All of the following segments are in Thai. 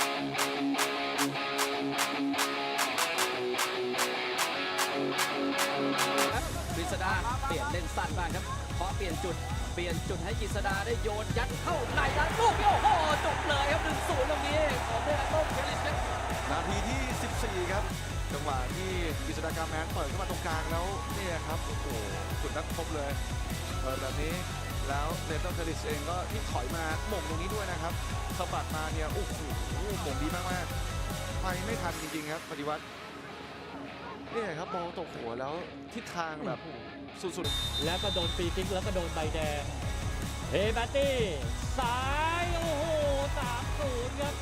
บกฤษดาเปลี่ยนเล่นสั้นบ้างครับเพราะเปลี่ยนจุดเปลี่ยนจุดให้กฤษดาได้โยนยัดเข้าในแล้วลูกโอ้โหจบเลยครับหนึ่งศูนย์ตรงนี้ของเดนโลกเทลิสครับนาทีที่ 14 ครับ จังหวะที่กฤษฎากาแมนเปิดเข้ามาตรงกลางแล้วเนี่ยครับ โอ้โหจุดนัดพบเลยเปิดแบบนี้ แล้วเนเธอร์เทลิสเองก็ที่ถอยมาหม่งตรงนี้ด้วยนะครับสะบัดมาเนี่ยโอ้โหหม่งดีมากๆไปไม่ทันจริงๆครับปฏิวัติเนี่ยครับบอลตกหัวแล้วทิศทางแบบสุดๆ แล้วก็โดนฟรีคิกแล้วก็โดนใบแดงเฮเบตตี้ซ้ายโอ้โหสามศูนย์ครับ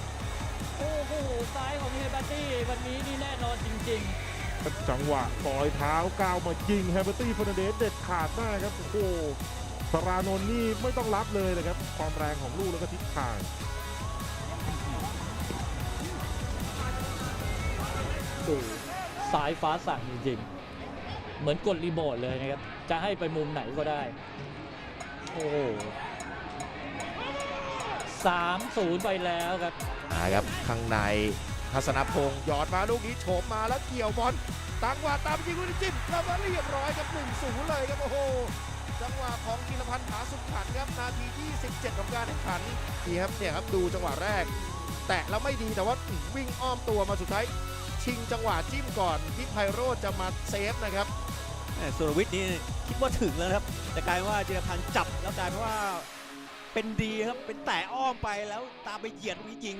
โอ้โหซ้ายของเฮเบตตี้วันนี้นี่แน่นอนจริง ๆจังหวะปล่อยเท้าก้าวมายิงแฮมเบอร์ตี้ฟอนเดสเด็ดขาดมากครับ โอ้โห สรานนท์นี่ไม่ต้องรับเลยนะครับ ความแรงของลูกแล้วก็ทิศทางสายฟ้าสั่งจริงๆ เหมือนกดรีโมทเลยนะครับ จะให้ไปมุมไหนก็ได้ โอ้โหสามศูนย์ไปแล้วครับนะครับ ข้างในทัศนพงศ์หยอดมาลูกนี้โฉบมาแล้วเกี่ยวบอลตังหวะตามยิงลูกนี้จิ้มแล้วก็เรียบร้อยครับ1 0เลยครับโอ้โห จังหวะของกีรพันธ์ผาสุขขันธ์ครับนาทีที่ 17 ของการแข่งขันดีครับเนี่ยครับดูจังหวะแรก แตะแล้วไม่ดีแต่ว่าวิ่งอ้อมตัวมาสุดท้ายชิงจังหวะจิ้มก่อนที่ไพโรจน์จะมาเซฟนะครับแหม่สุรวิทย์นี่คิดว่าถึงแล้วนะครับ แต่กลายว่าจิรพันธ์จับแล้วกลายเป็นว่าเป็นดีครับเป็นแต่อ้อมไปแล้วตามไปเหยียดลูกนี้ยิง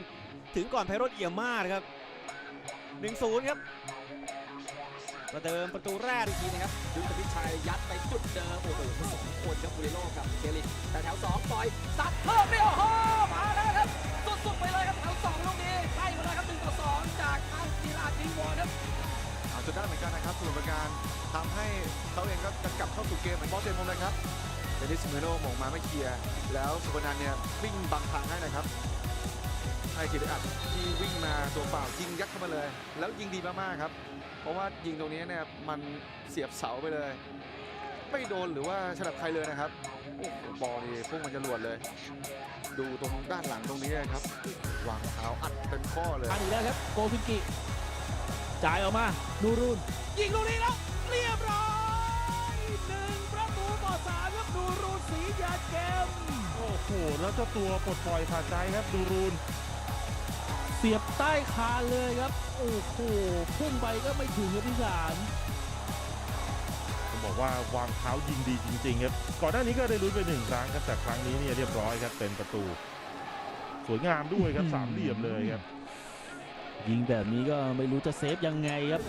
ถึงก่อนไพโรจน์เอี่ยมมากนะครับ1-0ครับประเดิมประตูแรกอีกทีนะครับดึงตะพิชัยยัดไปจุด เดิมโอ้โหสองคนครับบูริโลกับเคลิสแต่แถวสองปล่อยซัดเพิ่มเนี่ยโอ้โหมาแล้วครับสุดๆไปเลยครับแถวสองลูกนี้ใกล้มดแล้วครับหนึ่งต่อสองจากทางกีฬาจีวอนครับเอาจนได้เหมือนกันนะครับสมุทรปราการทำให้เขาเองก็จะกลับเข้าสู่เกมเหมือนบอสเจนพงศ์นะครับเดนิสเมโนม่งมาไม่เคลียร์แล้วสุพนันเนี่ยวิ่งบังทางให้นะครับให้จิตอัดที่วิ่งมาตัวเปล่ายิงยัดเข้ามาเลย แล้วยิงดีมากๆครับ เพราะว่ายิงตรงนี้เนี่ยมันเสียบเสาไปเลย ไม่โดนหรือว่าฉลับใครเลยนะครับโอ้โหบอลนี่พุ่งมันจะรวดเลย ดูตรงด้านหลังตรงนี้นะครับวางเท้าอัดเป็นข้อเลยอันอีกแล้วครับโกฟินกิจ่ายออกมานูรุนยิงลูกนี้แล้วเรียบร้อยหนึ่งประตูต่อสามครับนูรุนสียาเกมโอ้โหแล้วเจ้าตัวปลดปล่อยผ่าใจครับดูรูนเสียบใต้คานเลยครับโอ้โหพุ่งไปก็ไม่ถึงครับพี่สารผม บอกว่าวางเท้ายิงดีจริงๆครับก่อนหน้านี้ก็ได้ลุ้นไปหนึ่งครั้งครับแต่ครั้งนี้เนี่ยเรียบร้อยครับเป็นประตู สวยงามด้วยครับสามเหลี่ยมเลยครับยิงแบบนี้ก็ไม่รู้จะเซฟยังไงครับ